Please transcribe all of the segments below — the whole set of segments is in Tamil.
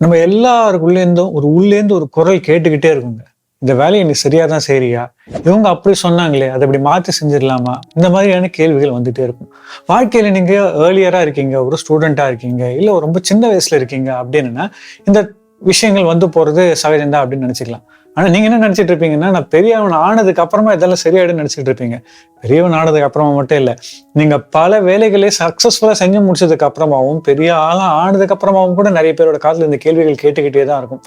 நம்ம எல்லாருக்குள்ளேருந்தும் ஒரு உள்ளேருந்து ஒரு குரல் கேட்டுக்கிட்டே இருக்குங்க. இந்த வேலையை நீ சரியா தான் செய்றியா? இவங்க அப்படி சொன்னாங்களே அதை அப்படி மாற்றி செஞ்சிடலாமா? இந்த மாதிரியான கேள்விகள் வந்துட்டே இருக்கும். வாழ்க்கையில் நீங்கள் ஏர்லியராக இருக்கீங்க ஒரு ஸ்டூடெண்ட்டாக இருக்கீங்க இல்லை ரொம்ப சின்ன வயசுல இருக்கீங்க அப்படின்னா இந்த விஷயங்கள் வந்து போகிறது சகஜம்தான் அப்படின்னு நினச்சிக்கலாம். ஆனால் நீங்கள் என்ன நினச்சிட்டு இருப்பீங்கன்னா நான் பெரியவன் ஆனதுக்கு அப்புறமா இதெல்லாம் சரியாயிடும் நினச்சிட்டு இருப்பீங்க. பெரியவன் ஆனதுக்கு அப்புறமா மட்டும் இல்லை. நீங்கள் பல வேலைகளை சக்ஸஸ்ஃபுல்லாக செஞ்சு முடிச்சதுக்கு அப்புறமாவும் பெரிய ஆளாக ஆனதுக்கு அப்புறமாவும் கூட நிறைய பேரோட காலத்தில் இந்த கேள்விகள் கேட்டுக்கிட்டே தான் இருக்கும்.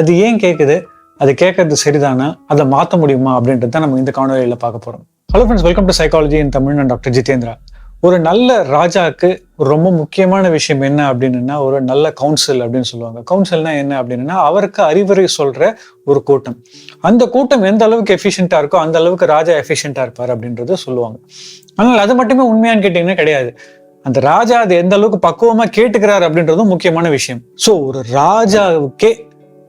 அது ஏன் கேட்குது அது கேட்கறது சரிதானா? அதை மாற்ற முடியுமா அப்படின்றது தான் நம்ம இந்த காணொலியில் பார்க்க போகிறோம் hello friends welcome to psychology in Tamil நான் டாக்டர் ஜிதேந்திரா ஒரு நல்ல ராஜாவுக்கு ரொம்ப முக்கியமான விஷயம் என்ன அப்படின்னா ஒரு நல்ல கவுன்சில் அப்படின்னு சொல்லுவாங்க. கவுன்சில்னா என்ன அப்படின்னா அவருக்கு அறிவுரை சொல்ற ஒரு கூட்டம். அந்த கூட்டம் எந்த அளவுக்கு எஃபிஷியண்டா இருக்கோ அந்த அளவுக்கு ராஜா எஃபிஷியண்டா இருப்பார் அப்படின்றத சொல்லுவாங்க. ஆனால் அது மட்டுமே உண்மையான்னு கேட்டீங்கன்னா கிடையாது. அந்த ராஜா அது எந்த அளவுக்கு பக்குவமா கேட்டுக்கிறார் அப்படின்றதும் முக்கியமான விஷயம். ஸோ ஒரு ராஜாவுக்கே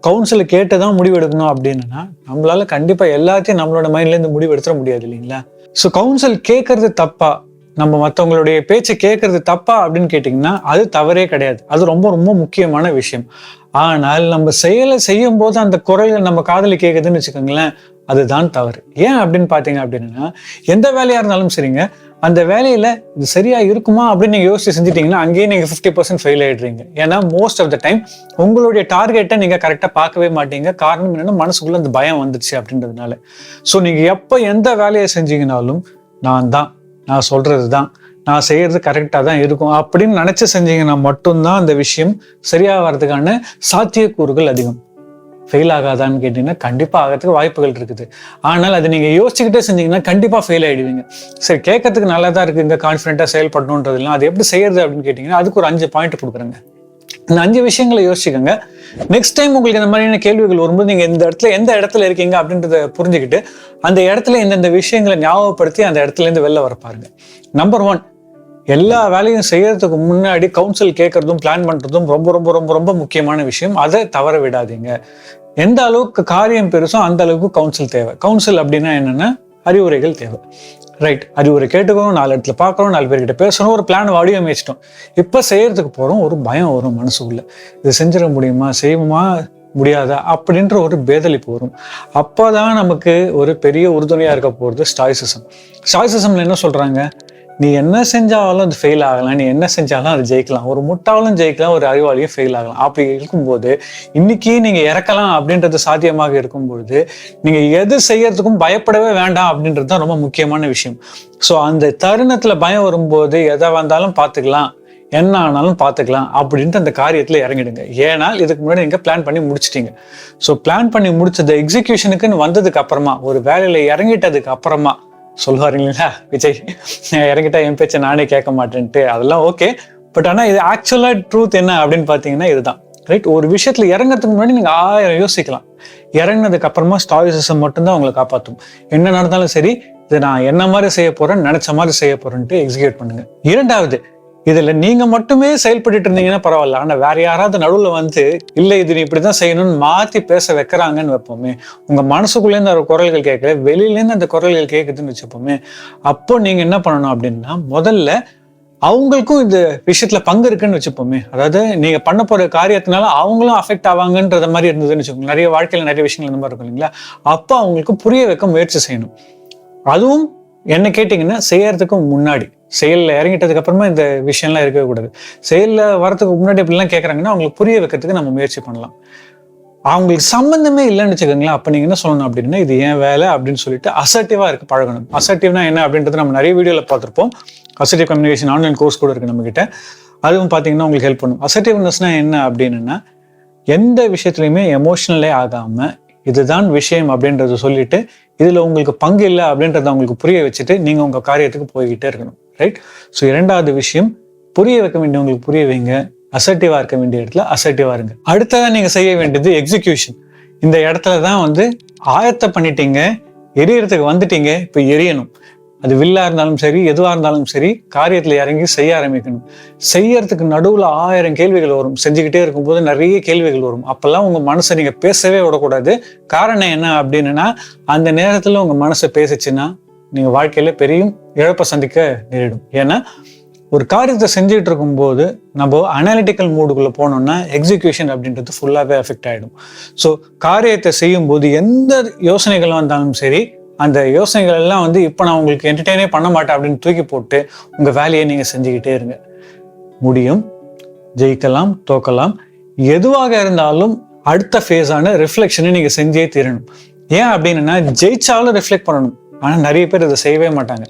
கவுன்சில் கேட்டு தான் முடிவெடுக்கணும் அப்படின்னா நம்மளால கண்டிப்பா எல்லாத்தையும் நம்மளோட மைண்ட்லேருந்து முடிவெடுத்துட முடியாது இல்லைங்களா? ஸோ கவுன்சில் கேட்கறது தப்பா நம்ம மற்றவங்களுடைய பேச்சை கேட்கறது தப்பா அப்படின்னு கேட்டிங்கன்னா அது தவறே கிடையாது. அது ரொம்ப ரொம்ப முக்கியமான விஷயம். ஆனால் நம்ம செயலை செய்யும் போது அந்த குரலை நம்ம காதலி கேட்குதுன்னு வச்சுக்கோங்களேன் அதுதான் தவறு. ஏன் அப்படின்னு பார்த்தீங்க அப்படின்னா எந்த வேலையாக இருந்தாலும் சரிங்க. அந்த வேலையில் இது சரியாக இருக்குமா அப்படின்னு நீங்கள் யோசிச்சு செஞ்சிட்டீங்கன்னா அங்கேயே நீங்கள் ஃபிஃப்டி பர்சன்ட் ஃபெயில் ஆகிடுறீங்க ஏன்னா மோஸ்ட் ஆஃப் த டைம் உங்களுடைய டார்கெட்டை நீங்கள் கரெக்டாக பார்க்கவே மாட்டீங்க. காரணம் என்னன்னா மனசுக்குள்ளே அந்த பயம் வந்துடுச்சு அப்படின்றதுனால. ஸோ நீங்கள் எப்போ எந்த வேலையை செஞ்சீங்கனாலும் நான் தான். நான் சொல்கிறது தான் நான் செய்கிறது கரெக்டாக தான் இருக்கும். அப்படின்னு நினச்சி செஞ்சீங்கன்னா மட்டும்தான் அந்த விஷயம் சரியாக வர்றதுக்கான சாத்தியக்கூறுகள் அதிகம். ஃபெயில் ஆகாதான்னு கேட்டிங்கன்னா கண்டிப்பாக ஆகிறதுக்கு வாய்ப்புகள் இருக்குது. ஆனால் அதை நீங்கள் யோசிச்சுக்கிட்டே செஞ்சீங்கன்னா கண்டிப்பாக ஃபெயில் ஆகிடுவீங்க சரி கேட்கறதுக்கு நல்லா தான் இருக்குங்க கான்ஃபிடென்ட்டாக செயல்படணுன்றது இல்லை அது எப்படி செய்யறது அப்படின்னு கேட்டிங்கன்னா அதுக்கு ஒரு அஞ்சு பாயிண்ட் கொடுக்குறேங்க. இந்த அஞ்சு விஷயங்களை யோசிச்சுக்கோங்க. நெக்ஸ்ட் டைம் உங்களுக்கு இந்த மாதிரியான கேள்விகள் வரும்போது நீங்கள் இந்த இடத்துல எந்த இடத்துல இருக்கீங்க அப்படின்றத புரிஞ்சுக்கிட்டு அந்த இடத்துல இந்தந்த விஷயங்களை ஞாபகப்படுத்தி அந்த இடத்துல இருந்து வெளில வர பாருங்க. நம்பர் ஒன் எல்லா வேலையும் செய்யறதுக்கு முன்னாடி கவுன்சில் கேட்கறதும் பிளான் பண்ணுறதும் ரொம்ப ரொம்ப ரொம்ப ரொம்ப முக்கியமான விஷயம். அதை தவற விடாதீங்க. எந்த அளவுக்கு காரியம் பெருசோ அந்த அளவுக்கு கவுன்சில் தேவை. கவுன்சில் அப்படின்னா என்னென்னா அறிவுரைகள் தேவை. ரைட் அறிவுரை கேட்டுக்கணும் நாலு இடத்துல பார்க்கணும் நாலு பேர்கிட்ட பேசணும் ஒரு பிளான் வடிவமைச்சிட்டோம் இப்போ செய்கிறதுக்கு போகிறோம் ஒரு பயம் வரும் மனசுக்குள்ளே. இது செஞ்சிட முடியுமா செய்வோமா முடியாதா? அப்படின்ற ஒரு பேதளிப்பு வரும். அப்போதான் நமக்கு ஒரு பெரிய உறுதுணையாக இருக்க போகிறது ஸ்டாய்சிசம் ஸ்டாய்சிசம்ல என்ன சொல்கிறாங்க நீ என்ன செஞ்சாலும் அது ஃபெயில் ஆகலாம். நீ என்ன செஞ்சாலும் அது ஜெயிக்கலாம். ஒரு முட்டாலும் ஜெயிக்கலாம் ஒரு அறிவாளியும் ஃபெயில் ஆகலாம். அப்படி இருக்கும்போது இன்னைக்கு நீங்க இறக்கலாம் அப்படின்றது சாத்தியமாக இருக்கும்பொழுது நீங்க எது செய்யறதுக்கும் பயப்படவே வேண்டாம் அப்படின்றது தான் ரொம்ப முக்கியமான விஷயம். ஸோ அந்த தருணத்துல பயம் வரும்போது எதை வந்தாலும் பார்த்துக்கலாம். என்ன ஆனாலும் பார்த்துக்கலாம் அப்படின்ட்டு அந்த காரியத்தில் இறங்கிடுங்க. ஏன்னா இதுக்கு முன்னாடி நீங்கள் பிளான் பண்ணி முடிச்சிட்டீங்க. ஸோ பிளான் பண்ணி முடிச்சது எக்ஸிக்யூஷனுக்குன்னு வந்ததுக்கு அப்புறமா ஒரு வேலையில் இறங்கிட்டதுக்கு அப்புறமா சொல்லுவார் இல்லைங்களா விஜய் இறங்கிட்டா என் பேச்சை நானே கேட்க மாட்டேன்ட்டு. அதெல்லாம் ஓகே பட் ஆனால் இது ஆக்சுவலாக ட்ரூத் என்ன அப்படின்னு பார்த்தீங்கன்னா இதுதான். ரைட் ஒரு விஷயத்துல இறங்கிறதுக்கு முன்னாடி நீங்க ஆயிரம் யோசிக்கலாம். இறங்கினதுக்கு அப்புறமா ஸ்டாயிசிசம் மட்டும்தான் உங்களை காப்பாற்றும் என்ன நடந்தாலும் சரி இது நான் என்ன மாதிரி செய்ய போறேன் நினைச்ச மாதிரி செய்ய போறேன்ட்டு எக்ஸிக்யூட் பண்ணுங்க. இரண்டாவது இதில் நீங்கள் மட்டுமே செயல்பட்டு இருந்தீங்கன்னா பரவாயில்ல. ஆனால் வேற யாராவது நடுவில் வந்து இல்லை இது நீ இப்படிதான் செய்யணும்னு மாற்றி பேச வைக்கிறாங்கன்னு வைப்போமே உங்கள் மனசுக்குள்ளேருந்து ஒரு குரல்கள் கேட்கல வெளியிலேருந்து அந்த குரல்கள் கேட்குதுன்னு வச்சுப்போமே அப்போ நீங்கள் என்ன பண்ணணும் அப்படின்னா முதல்ல அவங்களுக்கும் இந்த விஷயத்துல பங்கு இருக்குன்னு வச்சுப்போமே. அதாவது நீங்க பண்ண போற காரியத்தினால அவங்களும் அஃபெக்ட் ஆவாங்கன்றத மாதிரி இருந்ததுன்னு வச்சுக்கோங்க நிறைய வாழ்க்கையில நிறைய விஷயங்கள் இந்த மாதிரி இருக்கும் இல்லைங்களா? அப்போ அவங்களுக்கு புரிய வைக்க முயற்சி செய்யணும். அதுவும் என்ன கேட்டிங்கன்னா செய்யறதுக்கு முன்னாடி செயலில் இறங்கிட்டதுக்கு அப்புறமா இந்த விஷயம்லாம் இருக்கவே கூடாது. செயலில் வரதுக்கு முன்னாடி இப்படிலாம் கேட்குறாங்கன்னா அவங்களுக்கு புரிய வைக்கிறதுக்கு நம்ம முயற்சி பண்ணலாம். அவங்களுக்கு சம்மந்தமே இல்லைன்னு வச்சுக்கோங்களேன். அப்போ நீங்கள் என்ன சொல்லணும் அப்படின்னா இது ஏன் வேலை அப்படின்னு சொல்லிட்டு அசர்ட்டிவாக இருக்குது பழகணும். அசர்ட்டிவ்னா என்ன அப்படின்றது நம்ம நிறைய வீடியோவில் பார்த்துருப்போம். அசர்ட்டிவ் கம்யூனிகேஷன் ஆன்லைன் கோர்ஸ் கூட இருக்குது நம்மகிட்ட. அதுவும் பார்த்தீங்கன்னா உங்களுக்கு ஹெல்ப் பண்ணும். அசர்ட்டிவ்னஸ்னா என்ன அப்படின்னா எந்த விஷயத்துலையுமே எமோஷனலே ஆகாமல் இதுதான் விஷயம் அப்படின்றத சொல்லிட்டு இதில் உங்களுக்கு பங்கு இல்லை அப்படின்றத அவங்களுக்கு புரிய வச்சுட்டு நீங்கள் உங்கள் காரியத்துக்கு போய்கிட்டே இருக்கணும் ரைட் ஸோ இரண்டாவது விஷயம் புரிய வைக்க வேண்டியவங்களுக்கு புரிய வைங்க. அசர்ட்டிவாக இருக்க வேண்டிய இடத்துல அசர்ட்டிவாக இருங்க. அடுத்ததான் நீங்கள் செய்ய வேண்டியது எக்ஸிக்யூஷன் இந்த இடத்துல தான் வந்து ஆயத்த பண்ணிட்டீங்க எரியறதுக்கு வந்துட்டீங்க இப்போ எரியணும். அது வில்லா இருந்தாலும் சரி எதுவாக இருந்தாலும் சரி காரியத்தில் இறங்கி செய்ய ஆரம்பிக்கணும். செய்யறதுக்கு நடுவில் ஆயிரம் கேள்விகள் வரும். செஞ்சுக்கிட்டே இருக்கும்போது நிறைய கேள்விகள் வரும். அப்போல்லாம் உங்கள் மனசை நீங்கள் பேசவே விடக்கூடாது. காரணம் என்ன அப்படின்னா அந்த நேரத்தில் உங்கள் மனசை பேசிச்சுன்னா நீங்கள் வாழ்க்கையில் பெரிய இழப்பை சந்திக்க நேரிடும். ஏன்னா ஒரு காரியத்தை செஞ்சுட்டு இருக்கும்போது நம்ம அனாலிட்டிக்கல் மூடுக்குள்ளே போனோம்னா எக்ஸிக்யூஷன் அப்படின்றது ஃபுல்லாகவே அஃபெக்ட் ஆகிடும் ஸோ காரியத்தை செய்யும்போது எந்த யோசனைகள் வந்தாலும் சரி அந்த யோசனைகள் எல்லாம் வந்து இப்போ நான் உங்களுக்கு என்டர்டெயினே பண்ண மாட்டேன் அப்படின்னு தூக்கி போட்டு உங்கள் வேலையை நீங்கள் செஞ்சுக்கிட்டே இருங்க. முடியும். ஜெயிக்கலாம் தோக்கலாம். எதுவாக இருந்தாலும் அடுத்த ஃபேஸான ரிஃப்ளெக்ஷனை நீங்கள் செஞ்சே தீரணும். ஏன் அப்படின்னா ஜெயிச்சாலும் ரிஃப்ளெக்ட் பண்ணணும். ஆனால் நிறைய பேர் இதை செய்யவே மாட்டாங்க.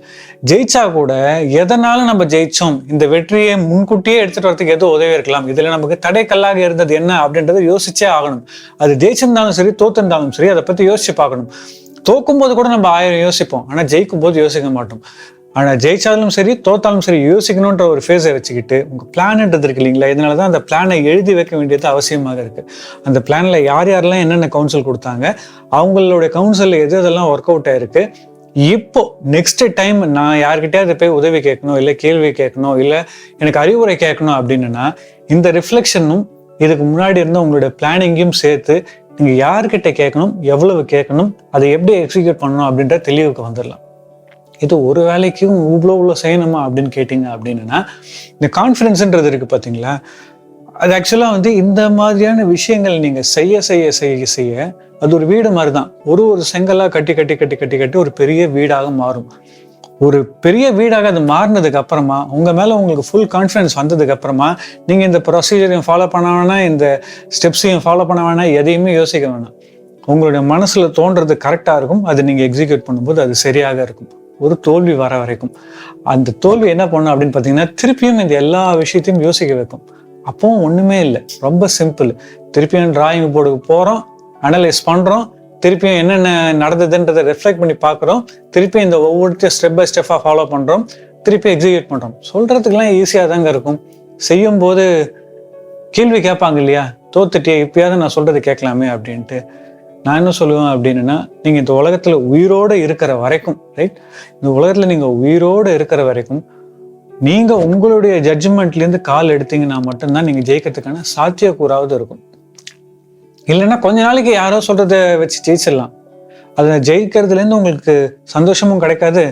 ஜெயிச்சா கூட எதனால நம்ம ஜெயிச்சோம்? இந்த வெற்றியை முன்கூட்டியே எடுத்துகிட்டு வரதுக்கு எதுவும் உதவி இருக்கலாம். இதில் நமக்கு தடைக்கல்லாக இருந்தது என்ன அப்படின்றத யோசிச்சே ஆகணும். அது ஜெயிச்சிருந்தாலும் சரி தோத்திருந்தாலும் சரி அதை பற்றி யோசிச்சு பார்க்கணும். தோக்கும் போது கூட நம்ம ஆயிரம் யோசிப்போம். ஆனால் ஜெயிக்கும் போது யோசிக்க மாட்டோம். ஆனால் ஜெயிச்சாலும் சரி தோத்தாலும் சரி யோசிக்கணுன்ற ஒரு ஃபேஸை வச்சுக்கிட்டு உங்கள் பிளான்ன்றது இருக்கு இல்லைங்களா? இதனாலதான் அந்த பிளானை எழுதி வைக்க வேண்டியது அவசியமாக இருக்குது அந்த பிளானில் யார் யாரெல்லாம் என்னென்ன கவுன்சில் கொடுத்தாங்க அவங்களுடைய கவுன்சிலில் எது எதெல்லாம் ஒர்க் அவுட் ஆயிருக்கு இப்போ நெக்ஸ்ட் டைம் நான் யார்கிட்டயாவது போய் உதவி கேட்கணும் இல்லை கேள்வி கேட்கணும் இல்லை எனக்கு அறிவுரை கேட்கணும் அப்படின்னா இந்த ரிஃப்ளெக்ஷனும் இதுக்கு முன்னாடி இருந்த உங்களுடைய பிளானிங்கையும் சேர்த்து நீங்கள் யார்கிட்ட கேட்கணும் எவ்வளவு கேட்கணும் அதை எப்படி எக்ஸிக்யூட் பண்ணணும் அப்படின்ற தெளிவுக்கு வந்துடலாம். இது ஒரு வேலைக்கும் இவ்வளோ இவ்வளோ செய்யணுமா அப்படின்னு கேட்டிங்க அப்படின்னா இந்த கான்ஃபிடென்ஸுன்றது இருக்குது பார்த்தீங்களா அது ஆக்சுவலாக வந்து இந்த மாதிரியான விஷயங்கள் நீங்கள் செய்ய செய்ய செய்ய செய்ய அது ஒரு வீடு மாதிரி தான் ஒரு ஒரு செங்கலாக கட்டி கட்டி கட்டி கட்டி கட்டி ஒரு பெரிய வீடாக மாறும். ஒரு பெரிய வீடாக அது மாறினதுக்கு அப்புறமா உங்கள் மேலே உங்களுக்கு ஃபுல் கான்ஃபிடன்ஸ் வந்ததுக்கு அப்புறமா நீங்கள் இந்த ப்ரொசீஜரையும் ஃபாலோ பண்ண வேணாம் இந்த ஸ்டெப்ஸையும் ஃபாலோ பண்ண வேணாம் எதையுமே யோசிக்க வேணாம். உங்களுடைய மனசில் தோன்றது கரெக்டாக இருக்கும். அது நீங்கள் எக்ஸிக்யூட் பண்ணும்போது அது சரியாக இருக்கும். ஒரு தோல்வி வர வரைக்கும். அந்த தோல்வி என்ன பண்ணும் அப்படின்னு பார்த்தீங்கன்னா திருப்பியும் இந்த எல்லா விஷயத்தையும் யோசிக்க வைக்கும். அப்பவும் ஒன்றுமே இல்லை. ரொம்ப சிம்பிள் திருப்பியும் டிராயிங் போர்டுக்கு போகிறோம் அனலைஸ் பண்ணுறோம் திருப்பியும் என்னென்ன நடந்ததுன்றதை ரிஃப்ளெக்ட் பண்ணி பார்க்குறோம். திருப்பி இந்த ஒவ்வொருத்தையும் ஸ்டெப் பை ஸ்டெப்பாக ஃபாலோ பண்ணுறோம் திருப்பி எக்ஸிக்யூட் பண்ணுறோம் சொல்கிறதுக்கெல்லாம் ஈஸியாக தாங்க இருக்கும். செய்யும்போது கேள்வி கேட்பாங்க இல்லையா? தோத்துட்டியே இப்பயாவது நான் சொல்கிறது கேட்கலாமே அப்படின்ட்டு. நான் என்ன சொல்லுவேன் அப்படின்னா நீங்கள் இந்த உலகத்தில் உயிரோடு இருக்கிற வரைக்கும் ரைட் இந்த உலகத்தில் நீங்கள் உயிரோடு இருக்கிற வரைக்கும் நீங்கள் உங்களுடைய ஜட்ஜ்மெண்ட்லேருந்து கால் எடுத்தீங்கன்னா மட்டும்தான் நீங்கள் ஜெயிக்கிறதுக்கான சாத்தியக்கூறாவது இருக்கும். இல்லைன்னா கொஞ்ச நாளைக்கு யாரோ சொல்கிறத வச்சு ஜெயிச்சிடலாம். அதில் ஜெயிக்கிறதுலேருந்து உங்களுக்கு சந்தோஷமும் கிடைக்காது.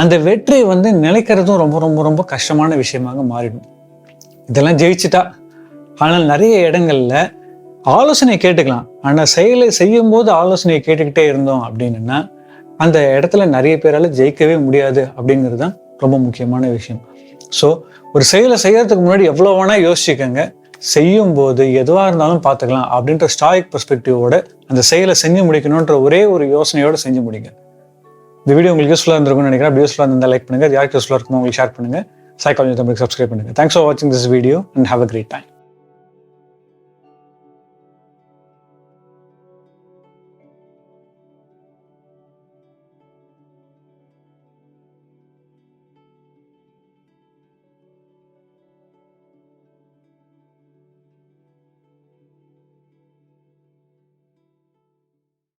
அந்த வெற்றி வந்து நிலைக்கிறதும் ரொம்ப ரொம்ப ரொம்ப கஷ்டமான விஷயமாக மாறிடும். இதெல்லாம் ஜெயிச்சுட்டா. ஆனால் நிறைய இடங்களில் ஆலோசனை கேட்டுக்கலாம். ஆனால் செயலை செய்யும் போது ஆலோசனையை கேட்டுக்கிட்டே இருந்தோம் அப்படின்னா அந்த இடத்துல நிறைய பேரால் ஜெயிக்கவே முடியாது அப்படிங்கிறது தான் ரொம்ப முக்கியமான விஷயம். ஸோ ஒரு செயலை செய்யறதுக்கு முன்னாடி எவ்வளோ வேணால் யோசிச்சுக்கோங்க. செய்யும் போது எதுவாக இருந்தாலும் பார்த்துக்கலாம் அப்படின்ற ஸ்டாயிக் பெர்ஸ்பெக்டிவோட அந்த செயலை செஞ்சு முடிக்கணுன்ற ஒரே ஒரு யோசனையோட செஞ்சு முடிங்க. இந்த வீடியோ உங்களுக்கு யூஸ்ஃபுல்லாக இருந்திருக்கும்னு நினைக்கிறேன். அப்படி யூஸ்ஃபுல்லாக இருந்தால் லைக் பண்ணுங்க. யாருக்கு யூஸ்ஃபுல்லாக இருக்குமோ உங்களுக்கு ஷேர் பண்ணுங்க. சைக்காலஜி தமிழுக்கு சப்ஸ்கிரைப் பண்ணுங்க. தேங்க்ஸ் ஃபார் வாட்சிங் this video and have a great time